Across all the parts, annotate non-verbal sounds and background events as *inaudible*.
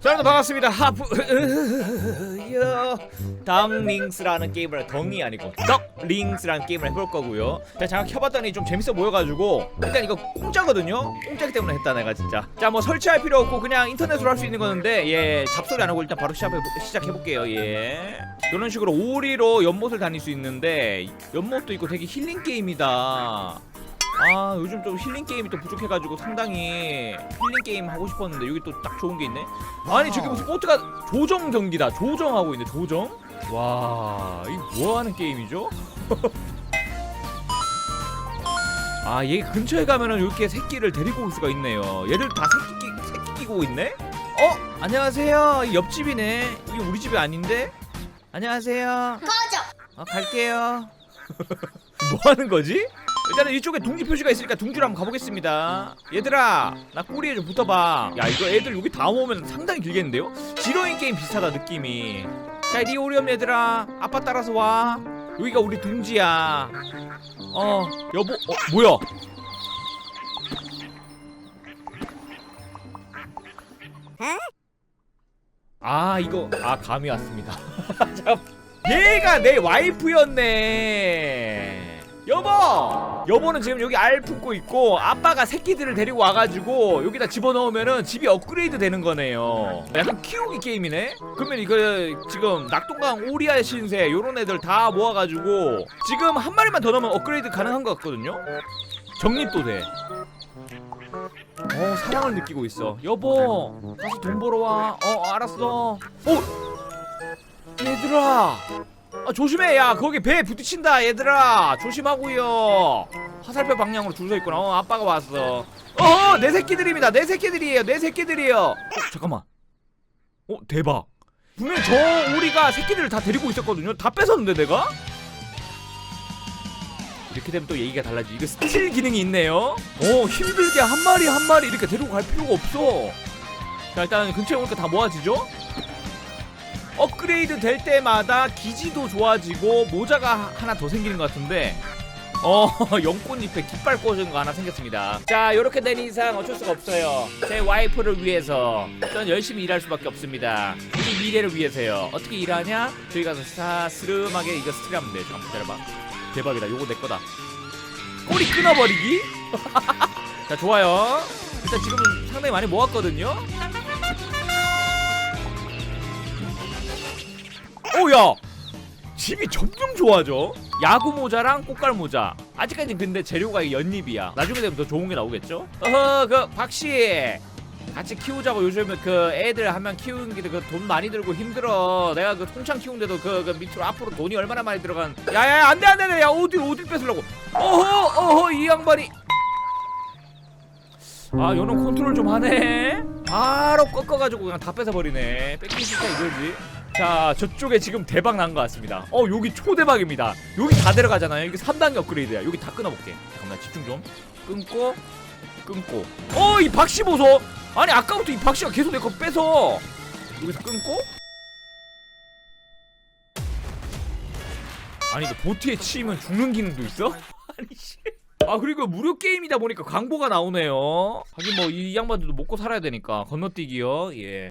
자 여러분 반갑습니다. 하프 여 덩링스라는 게임을 덩이 아니고 덩링스라는 게임을 해볼 거고요. 제가 잠깐 켜봤더니 좀 재밌어 보여가지고 일단 이거 공짜거든요? 공짜기 때문에 했다 내가 진짜. 자 뭐 설치할 필요 없고 그냥 인터넷으로 할 수 있는 거는데 예 잡소리 안 하고 일단 바로 시작해, 시작해볼게요 예. 이런 식으로 오리로 연못을 다닐 수 있는데 연못도 있고 되게 힐링 게임이다. 아 요즘 좀 힐링 게임이 또 부족해가지고 상당히 힐링 게임 하고 싶었는데 여기 또 딱 좋은 게 있네 아니 저기 무슨 보트가 조정 경기다 조정하고 있네 조정? 와 이게 뭐하는 게임이죠? *laughs* 아 얘 근처에 가면은 이렇게 새끼를 데리고 올 수가 있네요 얘를 다 새끼, 끼, 새끼 끼고 있네? 어? 안녕하세요 옆집이네 이게 우리 집이 아닌데? 안녕하세요 꺼져 어, 갈게요 *laughs* 뭐하는 거지? 일단은 이쪽에 둥지 표시가 있으니까 둥지로 한번 가보겠습니다. 얘들아 나 꼬리에 좀 붙어봐. 야 이거 애들 여기 다 모으면 상당히 길겠는데요? 지로인 게임 비슷하다 느낌이. 자 이리 오렴 얘들아 아빠 따라서 와. 여기가 우리 둥지야. 어 여보 어 뭐야? 아 이거 아 감이 왔습니다. *laughs* 잠 얘가 내 와이프였네. 여보! 여보는 지금 여기 알 품고 있고 아빠가 새끼들을 데리고 와가지고 여기다 집어넣으면은 집이 업그레이드 되는 거네요 네, 약간 키우기 게임이네? 그러면 이거 지금 낙동강 오리알 신세 요런 애들 다 모아가지고 지금 한 마리만 더 넣으면 업그레이드 가능한 것 같거든요? 정립도 돼 어, 사랑을 느끼고 있어. 여보, 가서 돈 벌어와. 어, 알았어. 어! 얘들아! 아, 조심해. 야 거기 배에 부딪힌다 얘들아. 조심하고요. 화살표 방향으로 줄 서 있구나. 어 아빠가 왔어. 어, 어! 내 새끼들입니다. 내 새끼들이에요. 내 새끼들이에요. 어, 잠깐만. 어 대박. 분명 저 우리가 새끼들을 다 데리고 있었거든요. 다 뺏었는데 내가? 이렇게 되면 또 얘기가 달라지. 이거 스틸 기능이 있네요. 어 힘들게 한 마리 한 마리 이렇게 데리고 갈 필요가 없어. 자 일단 근처에 오니까 다 모아지죠? 업그레이드 될 때마다 기지도 좋아지고 모자가 하나 더 생기는 것 같은데. 어 *laughs* 연꽃잎에 깃발 꽂은 거 하나 생겼습니다. 자 이렇게 된 이상 어쩔 수가 없어요. 제 와이프를 위해서. 전 열심히 일할 수밖에 없습니다. 우리 미래를 위해서요. 어떻게 일하냐? 저희 가서 사스름하게 이거 스트리하면 돼 잠깐 기다려봐. 대박이다. 요거 내 거다. 꼬리 끊어버리기? *laughs* 자 좋아요. 일단 지금 상당히 많이 모았거든요. 어, 오야. 집이 점점 좋아져. 야구 모자랑 꽃갈 모자. 아직까지 근데 재료가 연잎이야. 나중에 되면 더 좋은 게 나오겠죠? 어허 그 박씨. 같이 키우자고 요즘에 그 애들 하면 키우는 게 그 돈 많이 들고 힘들어. 내가 그 통창 키운데도 그, 그 밑으로 앞으로 돈이 얼마나 많이 들어간. 야야야 안돼 안돼 안돼. 야 어디 어디 뺏으려고. 어허 어허 이 양반이. 아 요놈 컨트롤 좀 하네. 바로 꺾어가지고 그냥 다 뺏어버리네. 뺏기 싫다 이거지. 자 저쪽에 지금 대박 난 것 같습니다. 어 여기 초대박입니다. 여기 다 들어가잖아요. 이게 3단계 업그레이드야. 여기 다 끊어볼게. 잠깐만 집중 좀. 끊고 끊고. 어 이 박씨 보소. 아니 아까부터 이 박씨가 계속 내거 뺏어. 여기서 끊고. 아니 너 보트에 치면 죽는 기능도 있어? 아니 씨. 아 그리고 무료 게임이다 보니까 광고가 나오네요. 하긴 뭐 이 양반들도 먹고 살아야 되니까 건너뛰기요. 예.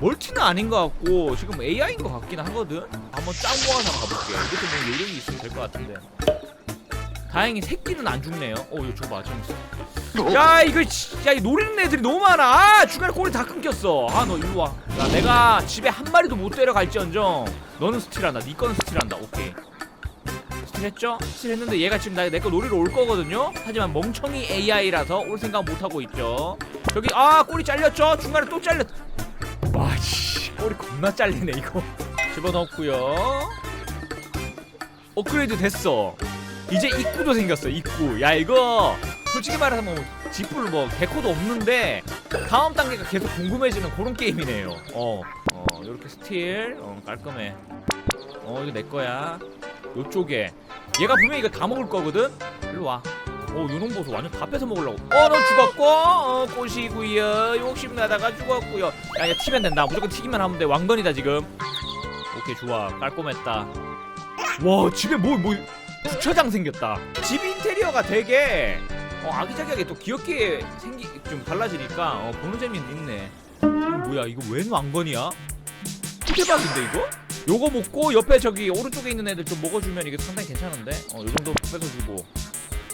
멀티는 아닌 것 같고 지금 AI인 것 같긴 하거든? 한번 짱 모아서 한번 가볼게. 이것도 뭐 요령이 있으면 될 것 같은데. 다행히 새끼는 안 죽네요. 어 이거 저거 맞아. 야 이거 씨, 야, 이 노리는 애들이 너무 많아. 아 중간에 꼬리 다 끊겼어. 아 너 일로 와. 야, 내가 집에 한 마리도 못 데려갈지언정 너는 스틸한다. 네 거는 스틸한다. 오케이. 스틸했죠? 스틸했는데 얘가 지금 나, 내거 노리러 올 거거든요? 하지만 멍청이 AI라서 올 생각 못 하고 있죠. 여기 아 꼬리 잘렸죠? 중간에 또 잘렸 꼬리 겁나 잘리네 이거. 집어넣고요. 업그레이드 됐어. 이제 입구도 생겼어 입구. 야 이거 솔직히 말해서 뭐 지풀 뭐 개코도 없는데 다음 단계가 계속 궁금해지는 그런 게임이네요. 어, 어 이렇게 스틸. 어 깔끔해. 어 이거 내 거야. 요쪽에. 얘가 분명히 이거 다 먹을 거거든? 일로 와 오, 요놈 보소 완전 다 뺏어 먹으려고. 어, 너 죽었고, 어, 꼬시구요. 욕심나다가 죽었구요. 야, 얘 튀면 된다. 무조건 튀기만 하면 돼. 왕건이다, 지금. 오케이, 좋아. 깔끔했다. 와, 집에 뭐, 뭐, 주차장 생겼다. 집 인테리어가 되게, 어, 아기자기하게 또 귀엽게 생기, 좀 달라지니까, 어, 보는 재미는 있네. 이거 뭐야, 이거 웬 왕건이야? 대박인데, 이거? 요거 먹고 옆에 저기 오른쪽에 있는 애들 좀 먹어주면 이게 상당히 괜찮은데? 어, 요 정도 뺏어주고.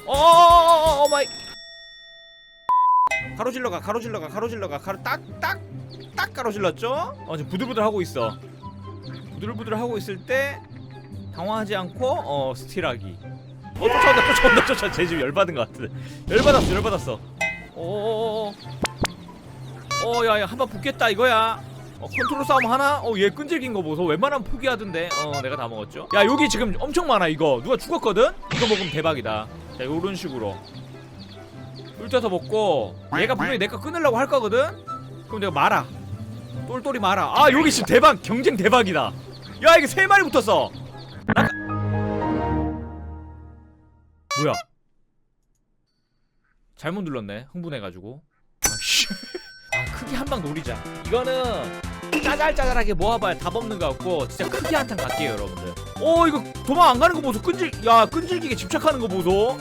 어어어어 마이. 가로질러 가 가로질러 가 가로질러 가. 가로 딱딱 딱 가로질렀죠? 어 지금 부들부들 하고 있어. 부들부들 하고 있을 때 당황하지 않고 어 스틸하기. 어 쫓아온다 쫓아온다 쫓아 제집 열받은 것 같은데. 열받았어 열받았어. 어어어어. 어야야 한 번 붙겠다 이거야. 어 컨트롤 싸움 하나? 어 얘 끈질긴 거 보소. 웬만하면 포기하던데. 어 내가 다 먹었죠? 야 여기 지금 엄청 많아 이거. 누가 죽었거든? 이거 먹으면 대박이다 자 요런 식으로. 뚫려서 먹고 얘가 분명히 내 거 끊으려고 할 거거든? 그럼 내가 말아. 똘똘이 말아. 아 여기 지금 대박 경쟁 대박이다. 야 이게 세 마리 붙었어. 나... 뭐야? 잘못 눌렀네 흥분해가지고. 아씨. *laughs* 아 크기 한방 노리자. 이거는 짜잘짜잘하게 모아봐야 답 없는 것 같고 진짜 크게 한탕 갈게요 여러분들. 오 이거 도망 안 가는 거 보소. 끈질 야 끈질기게 집착하는 거 보소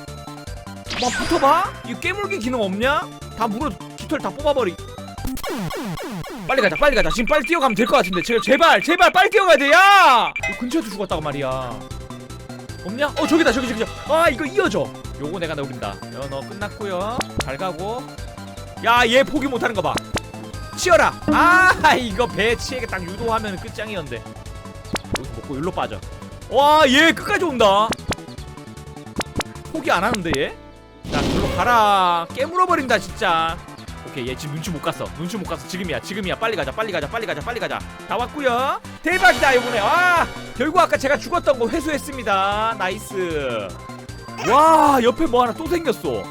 막 붙어봐. 이거 깨물기 기능 없냐? 다 물어 깃털 다 뽑아버리. 빨리 가자 빨리 가자. 지금 빨리 뛰어가면 될 것 같은데. 제발 제발 제발 빨리 뛰어가야 돼야! 근처에서 죽었다고 말이야. 없냐? 어 저기다 저기 저기 저기. 아 이거 이어져. 요거 내가 노린다. 여너 끝났고요. 잘 가고. 야 얘 포기 못하는 거봐. 치어라. 아 *laughs* 이거 배 치에게 딱 유도하면 끝장이었는데. 여기서 먹고 여기로 빠져. 와 얘 끝까지 온다. 포기 안 하는데 얘? 자 절로 가라. 깨물어 버린다 진짜. 오케이 얘 지금 눈치 못 갔어. 눈치 못 갔어. 지금이야 지금이야. 빨리 가자 빨리 가자 빨리 가자 빨리 가자. 다 왔구요. 대박이다 이번에. 와 결국 아까 제가 죽었던 거 회수했습니다. 나이스. 와 옆에 뭐 하나 또 생겼어.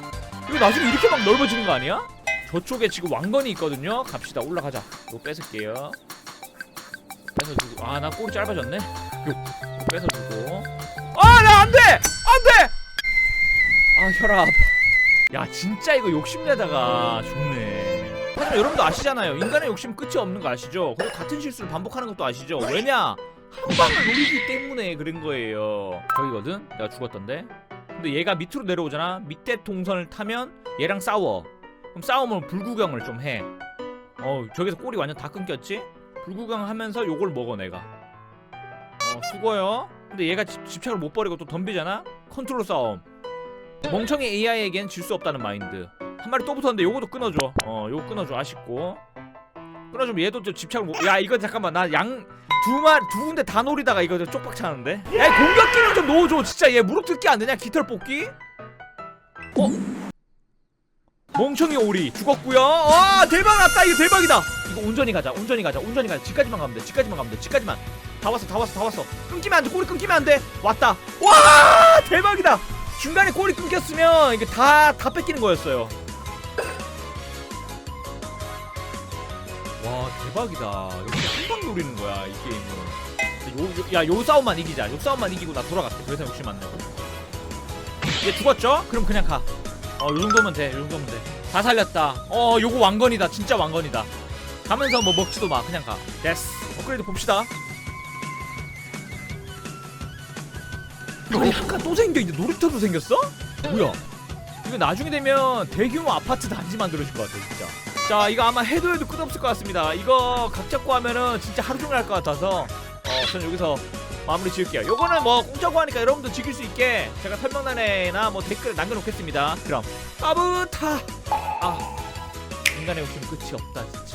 이거 나중에 이렇게 막 넓어지는 거 아니야? 저쪽에 지금 왕건이 있거든요. 갑시다. 올라가자. 이거 뺏을게요. 뺏어주고. 아나 꼬리 짧아졌네. 요 뺏어주고. 아 나 안돼! 안돼 아 혈압. 야 진짜 이거 욕심내다가 좋네. 하지만 여러분도 아시잖아요. 인간의 욕심 끝이 없는 거 아시죠? 그리고 같은 실수를 반복하는 것도 아시죠? 왜냐? 한 방을 노리기 때문에 그런 거예요. 저기거든? 내가 죽었던데? 근데 얘가 밑으로 내려오잖아? 밑에 동선을 타면 얘랑 싸워. 그럼 싸우면 불구경을 좀해. 어 저기서 꼬리 완전 다 끊겼지? 불구경 하면서 요걸 먹어 내가. 어 수고요? 근데 얘가 집, 집착을 못 버리고 또 덤비잖아? 컨트롤 싸움 멍청이 AI에겐 질 수 없다는 마인드. 한 마리 또 붙었는데 요것도 끊어줘. 어 요거 끊어줘. 아쉽고. 끊어주면 얘도 좀 집착을 못... 야 이거 잠깐만. 나 양 두 마리 두 군데 다 노리다가 이거 좀 쪽박 차는데? 야이 공격 기능 좀 넣어줘. 진짜 얘 무릎 뜯기 안 되냐? 깃털 뽑기? 어? 멍청이 오리. 죽었구요. 와 대박 났다. 이거 대박이다. 이거 온전히 가자. 온전히 가자. 온전히 가자. 집까지만 가면 돼. 집까지만 가면 돼. 집까지만. 다 왔어. 다 왔어. 다 왔어. 끊기면 안돼. 꼬리 끊기면 안돼. 왔다. 와! 대박이다 중간에 꼬리 끊겼으면 이게 다 다 뺏기는 거였어요 와 대박이다 여기 한방 노리는 거야 이 게임은 야요 싸움만 이기자 요 싸움만 이기고 나 돌아갈게 더 이상 욕심 안 내고 얘 죽었죠? 그럼 그냥 가 어, 요 정도면 돼, 요 정도면 돼. 다 살렸다. 어, 요거 왕건이다. 진짜 왕건이다. 가면서 뭐 먹지도 마. 그냥 가. 됐어. 업그레이드 봅시다. 아니, 한칸 또 생겨. 이제 놀이터도 생겼어? 뭐야? 이거 나중에 되면 대규모 아파트 단지 만들어질 것 같아, 진짜. 자, 이거 아마 해도 해도 끝없을 것 같습니다. 이거 각 잡고 하면은 진짜 하루 종일 할 것 같아서, 어, 전 여기서 마무리 지을게요. 요거는 뭐 공짜고 하니까 여러분도 즐길 수 있게 제가 설명란에나 뭐 댓글에 남겨놓겠습니다. 그럼 까부타 아 인간의 욕심 끝이 없다 진짜.